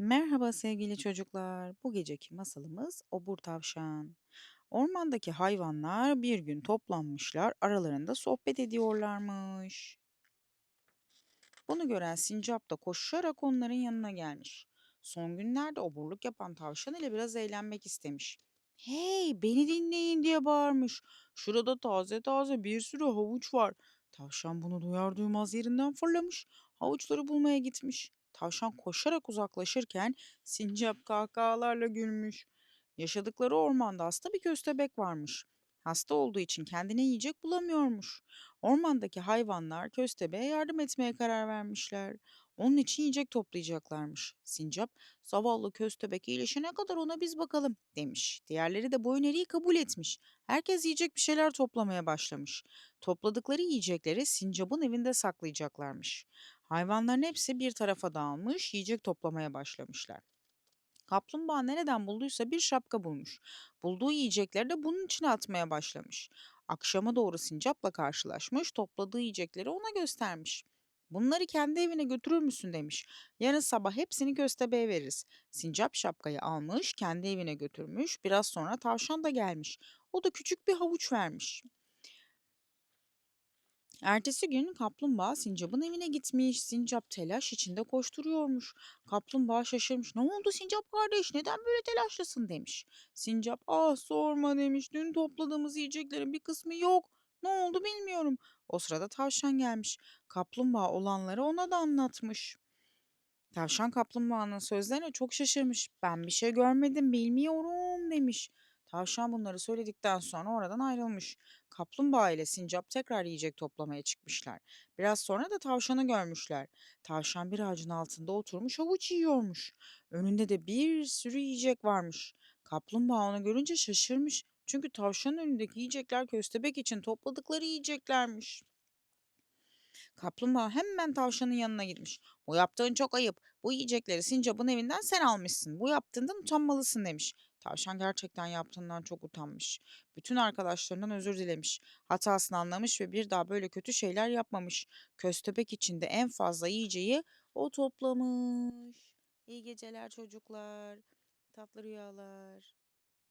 Merhaba sevgili çocuklar. Bu geceki masalımız Obur Tavşan. Ormandaki hayvanlar bir gün toplanmışlar, aralarında sohbet ediyorlarmış. Bunu gören sincap da koşarak onların yanına gelmiş. Son günlerde oburluk yapan tavşan ile biraz eğlenmek istemiş. Hey beni dinleyin diye bağırmış. Şurada taze taze bir sürü havuç var. Tavşan bunu duyar duymaz yerinden fırlamış. Havuçları bulmaya gitmiş. Tavşan koşarak uzaklaşırken sincap kahkahalarla gülmüş. Yaşadıkları ormanda hasta bir köstebek varmış. Hasta olduğu için kendine yiyecek bulamıyormuş. Ormandaki hayvanlar köstebeğe yardım etmeye karar vermişler. Onun için yiyecek toplayacaklarmış. Sincap, zavallı köstebek iyileşene kadar ona biz bakalım demiş. Diğerleri de boyun eğriyi kabul etmiş. Herkes yiyecek bir şeyler toplamaya başlamış. Topladıkları yiyecekleri sincapın evinde saklayacaklarmış. Hayvanların hepsi bir tarafa dağılmış, yiyecek toplamaya başlamışlar. Kaplumbağa nereden bulduysa bir şapka bulmuş. Bulduğu yiyecekleri de bunun içine atmaya başlamış. Akşama doğru sincapla karşılaşmış, topladığı yiyecekleri ona göstermiş. Bunları kendi evine götürür müsün demiş. Yarın sabah hepsini köstebeğe veririz. Sincap şapkayı almış, kendi evine götürmüş. Biraz sonra tavşan da gelmiş. O da küçük bir havuç vermiş. Ertesi gün kaplumbağa sincapın evine gitmiş. Sincap telaş içinde koşturuyormuş. Kaplumbağa şaşırmış. Ne oldu sincap kardeş? Neden böyle telaşlısın demiş. Sincap ah sorma demiş. Dün topladığımız yiyeceklerin bir kısmı yok. Ne oldu bilmiyorum. O sırada tavşan gelmiş. Kaplumbağa olanları ona da anlatmış. Tavşan kaplumbağanın sözlerine çok şaşırmış. Ben bir şey görmedim, bilmiyorum demiş. Tavşan bunları söyledikten sonra oradan ayrılmış. Kaplumbağa ile sincap tekrar yiyecek toplamaya çıkmışlar. Biraz sonra da tavşanı görmüşler. Tavşan bir ağacın altında oturmuş havuç yiyormuş. Önünde de bir sürü yiyecek varmış. Kaplumbağa onu görünce şaşırmış. Çünkü tavşanın önündeki yiyecekler köstebek için topladıkları yiyeceklermiş. Kaplumbağa hemen tavşanın yanına gitmiş. Bu yaptığın çok ayıp. Bu yiyecekleri sincapın evinden sen almışsın. Bu yaptığından utanmalısın demiş. Tavşan gerçekten yaptığından çok utanmış. Bütün arkadaşlarından özür dilemiş. Hatasını anlamış ve bir daha böyle kötü şeyler yapmamış. Köstebek içinde en fazla yiyeceği o toplamış. İyi geceler çocuklar. Tatlı rüyalar.